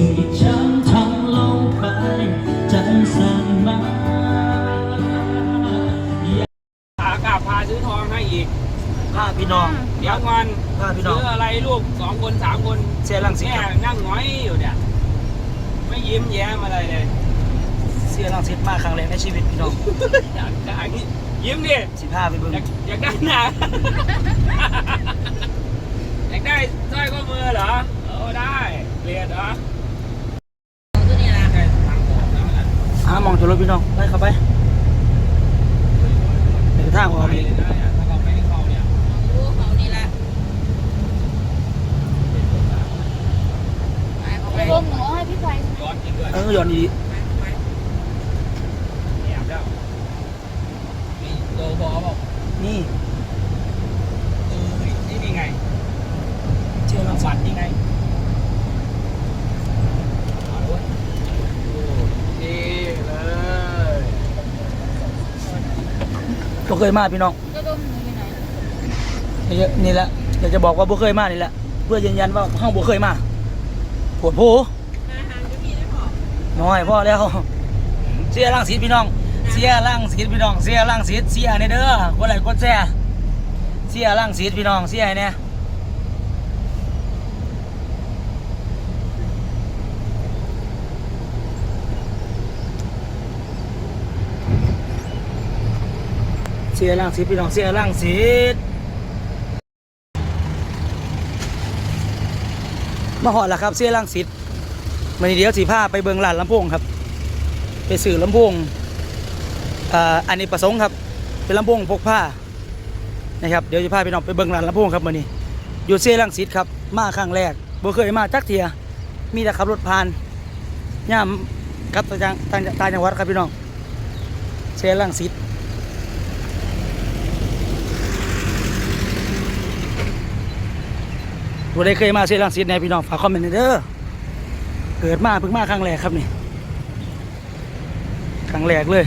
สิ่งที่ฉันทำลงไปใจสั่นมาขากลับพาซื้อทองให้อีกพาพี่น้อง เดี๋ยวก่อนพาพี่น้องซื้ออะไรลูกสองคนสามคนเสียรังสิตแม่ครับนั่งหงอยอยู่เนี่ย ไม่ยิ้มแย้มอะไรเลย เสียรังสิตมาครั้งแรกในชีวิตพี่น้องอยากได้ยิ้มดิสิพาไปเบิ่งอยากอยากได้หนาอยากได้สร้อยข้อมือเหรอ เออได้เรียนเหรอได้ทางออกแล้วนะ หามองจอดรถพี่น้องไปเข้าไปเป็นทางออกไปเลยนะเนี่ยถ้าเราไม่ให้เข้าเนี่ยรวมหนูเอาให้พี่ไฟย้อนจริงด้วยเออย้อนดีแอบแล้วนี่โลบอบอก นี่ เออนี่นี่ไง เสียรังสิ ฝั ต นนี่ไงเอาด้วยโอ้นี่เลย บ่ เคยมาพี่น้องจะดมหนูอยู่ไหนนี่แหละอยากจะบอกว่าบ่เคยมานี่แหละเพื่อยืนยันว่าห้องบ่เคยมาปวดโผน้อยพ่อแล้วเสียร่างสีพี่น้อง เสียร่างสีพี่น้องเสียร่างสีเสียในเด้อกดไลค์กดแชร์เสียร่างสีพี่น้องเสียเนี่ย เสียร่างสีพี่น้องเสียร่างสีมาหอดแล้วครับเสียร่างสีมันเดี๋ยวสีผ้าไปเบิงลานลำโพงครับ ไปสื่อลำโพงอันนี้ประสงค์ครับ เป็นลำโพงพกผ้านะครับเดี๋ยวจะพาพี่น้องไปเบิ่งร้านลำโพงครับมื้อนี้อยู่เซรังสิครับมาครั้งแรกบ่เคยมาจักเทียมีแต่ขับรถผ่านย่ามกลับต่างต่างต่างจังหวัดครับพี่น้องเซรังสิ ตบ่ได้เคยมาเซรังสิตในพี่น้องฝากคอมเมนต์หน่อยเด้อเกิดมาเพิ่งมาครั้งแรกครับนี่ครั้งแรกเลย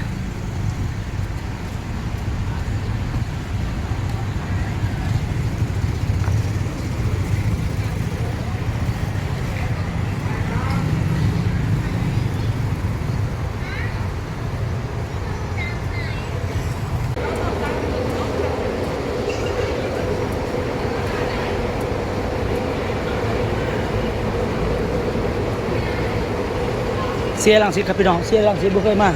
เสียรังสิตครับพี่น้องเสียรังสิตบ่เคยมา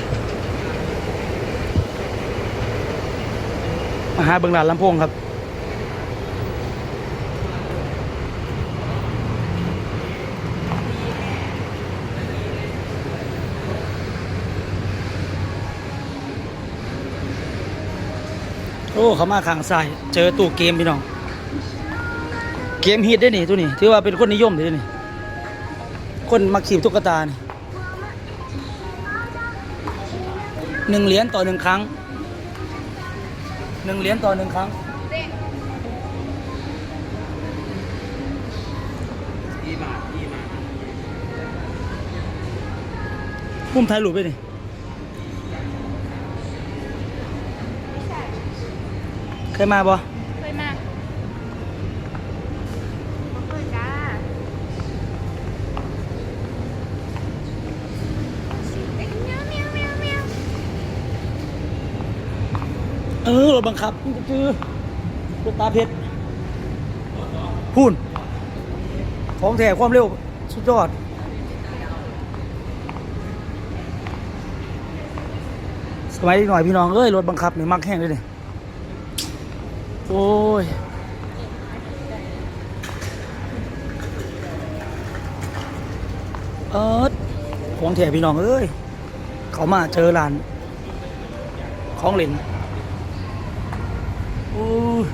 มาหาเบิงร้านลำโพงครับโอ้เขามาขางซ้ายเจอตู้เกมพี่น้อง เกมฮิตได้นี่ตัวนี้ ถือว่าเป็นคนนิยมเลยนี่ คนมาขีบตุ๊กตานี่ หนึ่งเหรียญต่อหนึ่งครั้งหนึ่งเหรียญต่อหนึ่งครั้งดีมากดีมากปุ่มไทยหลุดไปดิเคยมาบ่ เคยมาเคยจ้า เออรถบังคับนี่ก็คือตาเพชรพูนของแท้ความเร็ว สุดยอดสมัยหน่อยพี่น้องเอ้ยรถบังคับเนี่ยมักแห้งเลยนี่โอ้ยเออของแท้พี่น้องเอ้ยเขามาเจอร้าน ของเหล่น อ้ย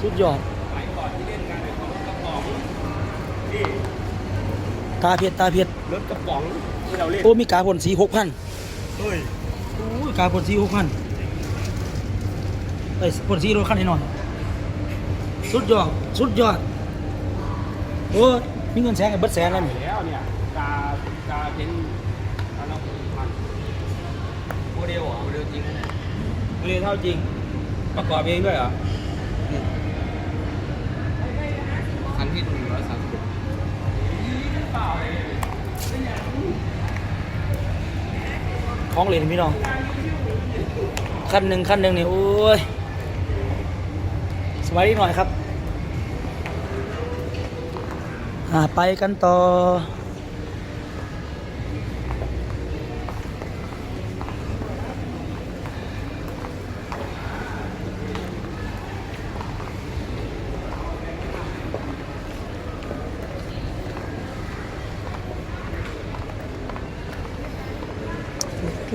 สุดยอดไปก่อนที่เล่นกันเนี่ยเขารถกระป๋องนี่ตาเพชรตาเพชรรถกระป๋องที่เราเล่นโอ้มีกาผลสีหกพันเฮ้ยโอ้ยกาผลสีหกพันไอ้ยผลสีรถคันนี้หน่อยสุดยอด สุดยอดโอ้ยมีเงินแสนกับเบิดแสนแล้วนี่แล้วเนี่ยกากาเป็นอะไรมันโมเดลเหรอโมเดลจริงโมเดลเท่าจริง ประกอบเองด้วยเหรอคันที่หนึ่งร้อยสามสิบไปของเหรียญพี่น้องขั้นหนึ่งขั้นหนึ่งนี่โอ้ยสบายดีหน่อยครับอ่าไปกันต่อ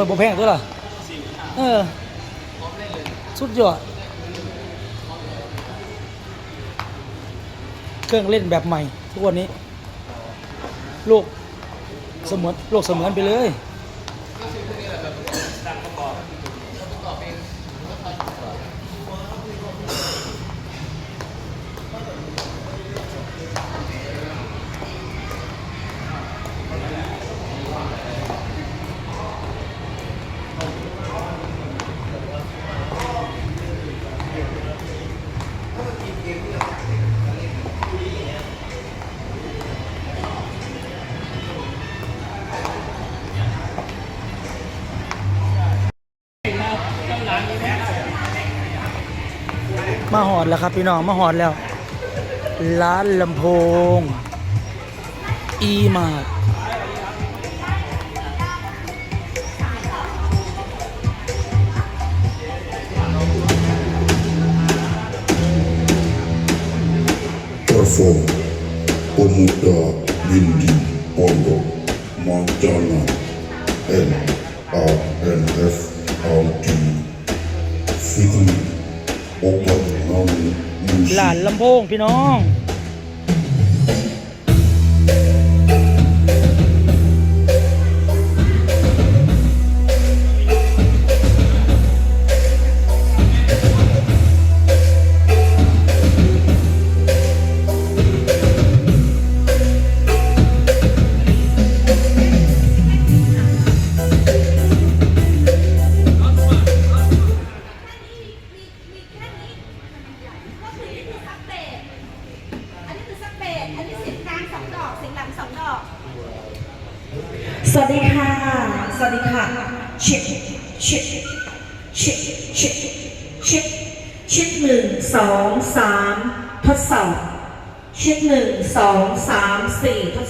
อ้ยบ่แพงตัวล่ะเออสุดยอดเครื่องเล่นแบบใหม่ ทุกวันนี้ โลกเสมือนโลกเสมือนไปเลย มาหอดแล้วครับพี่น้องมาหอดแล้ว ร้านลำโพง อีมาดอระฟงปมุดาวินดีปอนโดมาจานาเอ็นอาร์เอ็นเอฟอาร์ทีฟิลิ หลานลำโพงพี่น้อง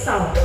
สี่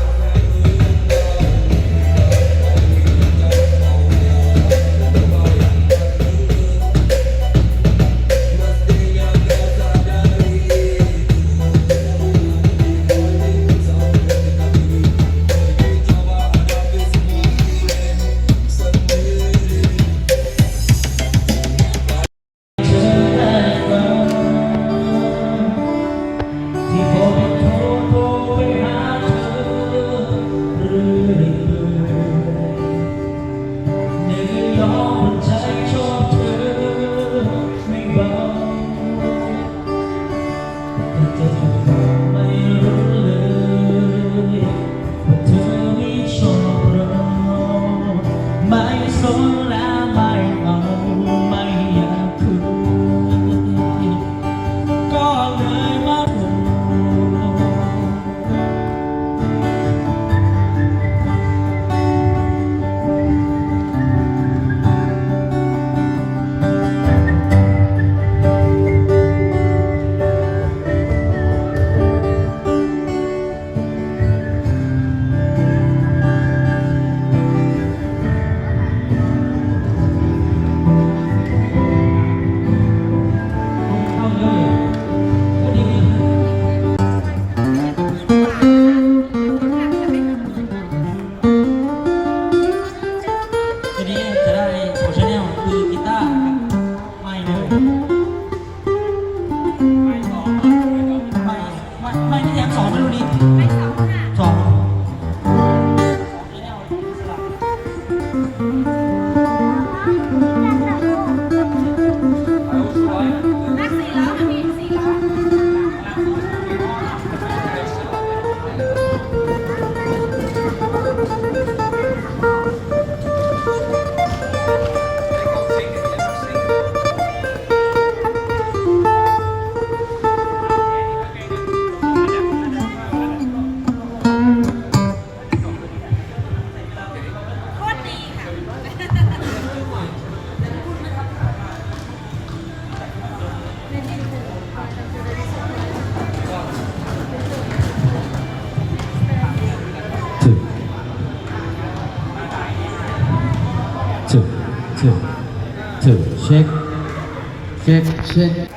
two, two, shake, shake, shake.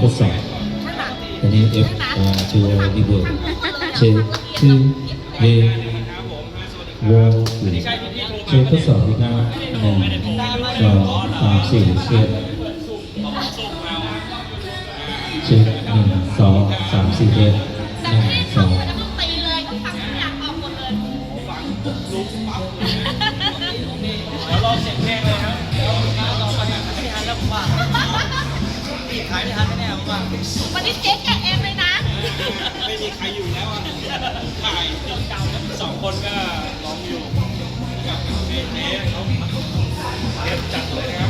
ทสทดสอบอันนี้ F R ตัวดีเบอร์เช็คชื่อเอวอลเช็คทดสอบดีครับหนึ่งสองสามสี่เช็คเช็คหนึ่งสองสามสี่เอ็ดหนึ่งสอง วันนี้เจ๊แกเองเลยนะ ไม่มีใครอยู่แล้วอะถ่ายสองคนก็ร้องอยู่กับเอเอเขาเจ็บจัดเลยนะครับ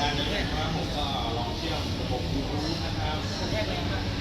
การจะแยกครับผมก็ลองเชื่อมระบบยูทูบนะครับ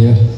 Yeah.